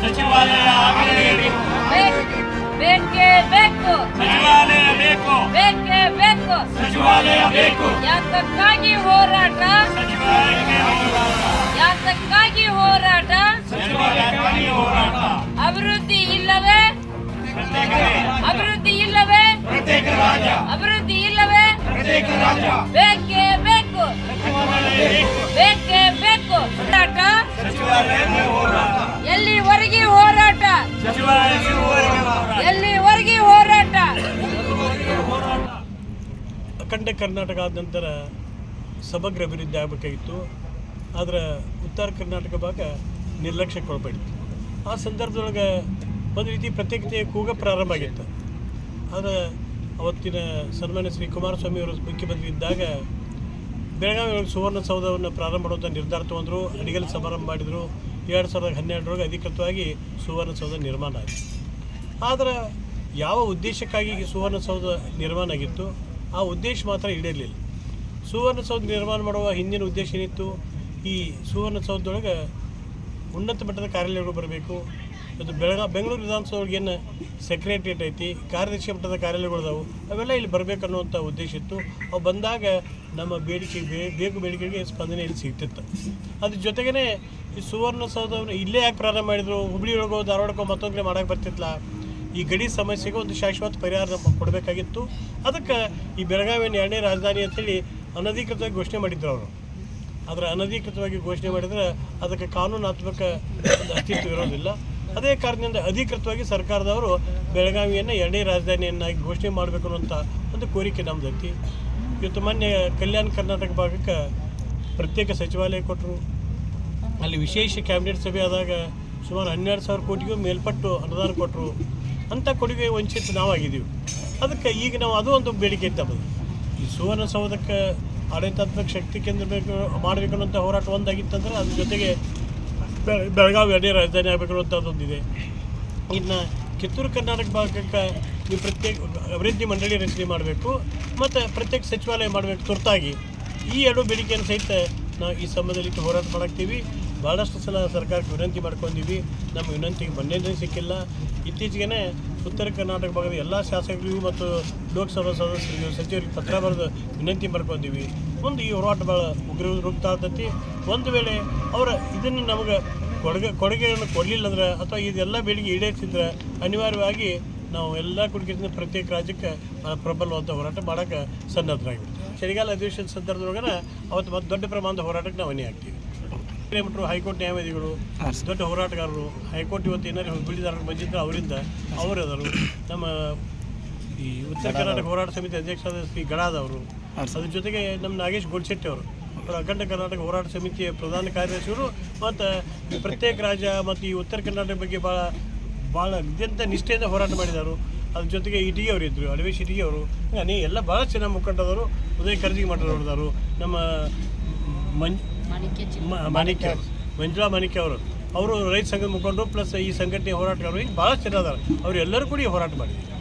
ಸಚಿವಾಲಯ ಆಗಲೇಬೇಕು ಬೇಕೇ ಬೇಕು. ಸಚಿವಾಲಯ ಬೇಕು. ಬೇಕೇ ಬೇಕು. ಸಚಿವಾಲಯ ಬೇಕು. ಯಾತಕ್ಕಾಗಿ ಹೋರಾಟ? ಸಚಿವಾಲಯಕ್ಕೆ ಯಾತಕ್ಕಾಗಿ ಹೋರಾಟ? ಸಚಿವಾಲಯಕ್ಕಾಗಿ ಹೋರಾಟ. ಅಭಿವೃದ್ಧಿ ಇಲ್ಲವೇ? ಅಭಿವೃದ್ಧಿ ಇಲ್ಲವೇ? ಪ್ರತ್ಯೇಕ ರಾಜ್ಯ. ಅಭಿವೃದ್ಧಿ ಇಲ್ಲವೇ? ಪ್ರತ್ಯೇಕ ರಾಜ್ಯ. ಅಖಂಡ ಕರ್ನಾಟಕ ಆದ ನಂತರ ಸಮಗ್ರ ಅಭಿವೃದ್ಧಿ ಆಗಬೇಕಾಗಿತ್ತು. ಆದರೆ ಉತ್ತರ ಕರ್ನಾಟಕ ಭಾಗ ನಿರ್ಲಕ್ಷ್ಯಕ್ಕೆ ಒಳಪಡಿತ್ತು ಆ ಸಂದರ್ಭದೊಳಗೆ ಒಂದು ರೀತಿ ಪ್ರತ್ಯೇಕತೆಯ ಕೂಗ ಪ್ರಾರಂಭ ಆಗಿತ್ತು. ಆದರೆ ಅವತ್ತಿನ ಸನ್ಮಾನ್ಯ ಶ್ರೀ ಕುಮಾರಸ್ವಾಮಿ ಅವರು ಮುಖ್ಯಮಂತ್ರಿ ಇದ್ದಾಗ ಬೆಳಗಾವಿಯೊಳಗೆ ಸುವರ್ಣ ಸುವರ್ಣಸೌಧವನ್ನು ಪ್ರಾರಂಭ ಮಾಡುವಂಥ ನಿರ್ಧಾರ ತೊಗೊಂಡ್ರು ಅಡಿಗಲ್ ಸಮಾರಂಭ ಮಾಡಿದರು. ಎರಡು ಸಾವಿರದ ಹನ್ನೆರಡರೊಳಗೆ ಅಧಿಕೃತವಾಗಿ ಸುವರ್ಣಸೌಧ ನಿರ್ಮಾಣ ಆಯಿತು. ಆದರೆ ಯಾವ ಉದ್ದೇಶಕ್ಕಾಗಿ ಈ ಸುವರ್ಣಸೌಧ ನಿರ್ಮಾಣ ಆಗಿತ್ತು? ಆ ಉದ್ದೇಶ ಮಾತ್ರ ಈಡೇರಲಿಲ್ಲ. ಸುವರ್ಣಸೌಧ ನಿರ್ಮಾಣ ಮಾಡುವ ಹಿಂದಿನ ಉದ್ದೇಶ ಏನಿತ್ತು? ಈ ಸುವರ್ಣಸೌಧದೊಳಗೆ ಉನ್ನತ ಮಟ್ಟದ ಕಾರ್ಯಾಲಯಗಳು ಬರಬೇಕು. ಅದು ಬೆಳಗಾ, ಬೆಂಗಳೂರು ವಿಧಾನಸೌಧಗೆ ಏನು ಸೆಕ್ರೆಟ್ರಿಯೇಟ್ ಐತಿ, ಕಾರ್ಯದರ್ಶಿ ಮಟ್ಟದ ಕಾರ್ಯಾಲಯಗಳು ಅದಾವು ಅವೆಲ್ಲ ಇಲ್ಲಿ ಬರಬೇಕು ಅನ್ನುವಂಥ ಉದ್ದೇಶ ಇತ್ತು. ಅವು ಬಂದಾಗ ನಮ್ಮ ಬೇಡಿಕೆ ಬೇಕು ಬೇಡಿಕೆಗೆ ಸ್ಪಂದನೆ ಇಲ್ಲಿ ಸಿಗ್ತಿತ್ತು. ಅದ್ರ ಜೊತೆಗೇ ಈ ಸುವರ್ಣಸೌಧವನ್ನು ಇಲ್ಲೇ ಯಾಕೆ ಪ್ರಾರಂಭ ಮಾಡಿದರು? ಹುಬ್ಳಿ ಒಳಗೋ, ಧಾರವಾಡಕ್ಕೋ ಮತ್ತೊಂದು ಕಡೆ ಮಾಡೋಕ್ಕೆ ಬರ್ತಿತ್ತಲ್ಲ ಈ ಗಡಿ ಸಮಸ್ಯೆಗೆ ಒಂದು ಶಾಶ್ವತ ಪರಿಹಾರ ಕೊಡಬೇಕಾಗಿತ್ತು. ಅದಕ್ಕೆ ಈ ಬೆಳಗಾವಿಯನ್ನು ಎರಡನೇ ರಾಜಧಾನಿ ಅಂತೇಳಿ ಅನಧಿಕೃತವಾಗಿ ಘೋಷಣೆ ಮಾಡಿದ್ರು ಅವರು. ಆದರೆ ಅನಧಿಕೃತವಾಗಿ ಘೋಷಣೆ ಮಾಡಿದರೆ ಅದಕ್ಕೆ ಕಾನೂನಾತ್ಮಕ ಅಸ್ತಿತ್ವ ಇರೋದಿಲ್ಲ. ಅದೇ ಕಾರಣದಿಂದ ಅಧಿಕೃತವಾಗಿ ಸರ್ಕಾರದವರು ಬೆಳಗಾವಿಯನ್ನು ಎರಡನೇ ರಾಜಧಾನಿಯನ್ನಾಗಿ ಘೋಷಣೆ ಮಾಡಬೇಕು ಅನ್ನುವಂಥ ಒಂದು ಕೋರಿಕೆ ನಮ್ಮದೈತಿ ಇವತ್ತು ಮೊನ್ನೆ ಕಲ್ಯಾಣ ಕರ್ನಾಟಕ ಭಾಗಕ್ಕೆ ಪ್ರತ್ಯೇಕ ಸಚಿವಾಲಯ ಕೊಟ್ಟರು. ಅಲ್ಲಿ ವಿಶೇಷ ಕ್ಯಾಬಿನೆಟ್ ಸಭೆ ಆದಾಗ ಸುಮಾರು ಹನ್ನೆರಡು ಸಾವಿರ ಕೋಟಿಗೂ ಮೇಲ್ಪಟ್ಟು ಅನುದಾನ ಕೊಟ್ಟರು. ಅಂಥ ಕೊಡುಗೆ ವಂಚಿತ ನಾವಾಗಿದ್ದೀವಿ. ಅದಕ್ಕೆ ಈಗ ನಾವು ಅದು ಒಂದು ಬೇಡಿಕೆ ಇತ್ತು ಈ ಸುವರ್ಣಸೌಧಕ್ಕೆ ಆಡಳಿತಾತ್ಮಕ ಶಕ್ತಿ ಕೇಂದ್ರ ಬೇಕು, ಮಾಡಬೇಕು ಅನ್ನೋಂಥ ಹೋರಾಟ ಒಂದಾಗಿತ್ತಂದ್ರೆ ಅದ್ರ ಜೊತೆಗೆ ಬೆಳ- ಬೆಳಗಾವಿ ಅದೇ ರಾಜಧಾನಿ ಆಗಬೇಕು ಅನ್ನೋಂಥದ್ದೊಂದಿದೆ ಇನ್ನು ಕಿತ್ತೂರು ಕರ್ನಾಟಕ ಭಾಗಕ್ಕೆ ಈ ಪ್ರತ್ಯೇಕ ಅಭಿವೃದ್ಧಿ ಮಂಡಳಿ ರಚನೆ ಮಾಡಬೇಕು, ಮತ್ತು ಪ್ರತ್ಯೇಕ ಸಚಿವಾಲಯ ಮಾಡಬೇಕು ತುರ್ತಾಗಿ. ಈ ಎರಡು ಬೇಡಿಕೆಯನ್ನು ಸಹಿತ ನಾವು ಈ ಸಂಬಂಧದಲ್ಲಿ ಹೋರಾಟ ಮಾಡಾಕ್ತೀವಿ. ಭಾಳಷ್ಟು ಸಲ ಸರ್ಕಾರಕ್ಕೆ ವಿನಂತಿ ಮಾಡ್ಕೊಂಡಿವಿ. ನಮ್ಮ ವಿನಂತಿಗೆ ಬಂದೇನೇ ಸಿಕ್ಕಿಲ್ಲ. ಇತ್ತೀಚೆಗೆ ಉತ್ತರ ಕರ್ನಾಟಕ ಭಾಗದ ಎಲ್ಲ ಶಾಸಕರಿಗೂ ಮತ್ತು ಲೋಕಸಭಾ ಸದಸ್ಯರಿಗೂ ಸಚಿವರಿಗೆ ಪತ್ರ ಬರೆದು ವಿನಂತಿ ಮಾಡ್ಕೊಂಡಿವಿ. ಮುಂದೆ ಈ ಹೋರಾಟ ಭಾಳ ಉಗ್ರ ರೂಪ ಆಗ್ತೈತಿ ಒಂದು ವೇಳೆ ಅವರ ಇದನ್ನು ನಮಗೆ ಕೊಡುಗೆ, ಕೊಡುಗೆಯನ್ನು ಕೊಡಲಿಲ್ಲ ಅಂದ್ರೆ ಅಥವಾ ಇದೆಲ್ಲ ಬೇಡಿಕೆ ಈಡೇರಿಸಿದ್ರೆ ಅನಿವಾರ್ಯವಾಗಿ ನಾವು ಎಲ್ಲ ಕುಡಿಕಿನ ಪ್ರತ್ಯೇಕ ರಾಜ್ಯಕ್ಕೆ ಪ್ರಬಲವಾದ ಹೋರಾಟ ಮಾಡೋಕ್ಕೆ ಸನ್ನದ್ಧರಾಗಿಬಿಡ್ತೀವಿ ಚಳಿಗಾಲ ಅಧಿವೇಶನ ಸಂದರ್ಭದೊಳಗನ ಅವತ್ತು ಮತ್ತೆ ದೊಡ್ಡ ಪ್ರಮಾಣದ ಹೋರಾಟಕ್ಕೆ ನಾವು ಅನಿ ಆಗ್ತೀವಿ. ಕಿಲೋಮೀಟ್ರು ಹೈಕೋರ್ಟ್ ನ್ಯಾಯವಾದಿಗಳು ದೊಡ್ಡ ಹೋರಾಟಗಾರರು ಹೈಕೋರ್ಟ್ ಇವತ್ತು ಏನಾದ್ರು ಹುಬ್ಬಳ್ಳಿದಾರರು ಬಂದಿದ್ರೆ ಅವರಿಂದ ಅವರು ಅದರು ನಮ್ಮ ಈ ಉತ್ತರ ಕರ್ನಾಟಕ ಹೋರಾಟ ಸಮಿತಿ ಅಧ್ಯಕ್ಷರಾದ ಶ್ರೀ ಗಡಾದವರು ಅದ್ರ ಜೊತೆಗೆ ನಮ್ಮ ನಾಗೇಶ್ ಗೋಡ್ಶೆಟ್ಟಿ ಅವರು. ಅವರು ಅಖಂಡ ಕರ್ನಾಟಕ ಹೋರಾಟ ಸಮಿತಿಯ ಪ್ರಧಾನ ಕಾರ್ಯದರ್ಶಿಯವರು ಮತ್ತು ಪ್ರತ್ಯೇಕ ರಾಜ್ಯ ಮತ್ತು ಈ ಉತ್ತರ ಕರ್ನಾಟಕ ಬಗ್ಗೆ ಭಾಳ ಭಾಳ ಅತ್ಯಂತ ನಿಷ್ಠೆಯಿಂದ ಹೋರಾಟ ಮಾಡಿದರು. ಅದ್ರ ಜೊತೆಗೆ ಇಟಿಗೆ ಅವರು ಇದ್ದರು ಅಡವೇಶ್ ಇಟಿಗೆ ಅವರು. ನೀ ಎಲ್ಲ ಭಾಳ ಚೆನ್ನಾಗಿ ಮುಖಂಡದವರು. ಉದಯ ಖರ್ಜಿಗೆ ಮಾಡಿದವರು ನಮ್ಮ ಮಂಜ್ ಮಾಣಿಕ್ಯ ಮಂಜುಳಾ ಮಾಣಿಕ್ಯ ಅವರು. ಅವರು ರೈತ ಸಂಘದ ಮುಖಂಡರು ಪ್ಲಸ್ ಈ ಸಂಘಟನೆ ಹೋರಾಟಗಾರರು. ಭಾಳ ಚೆನ್ನಾಗಿದ್ದಾರೆ ಅವ್ರು ಎಲ್ಲರೂ ಕೂಡ ಹೋರಾಟ ಮಾಡಿದ್ರು.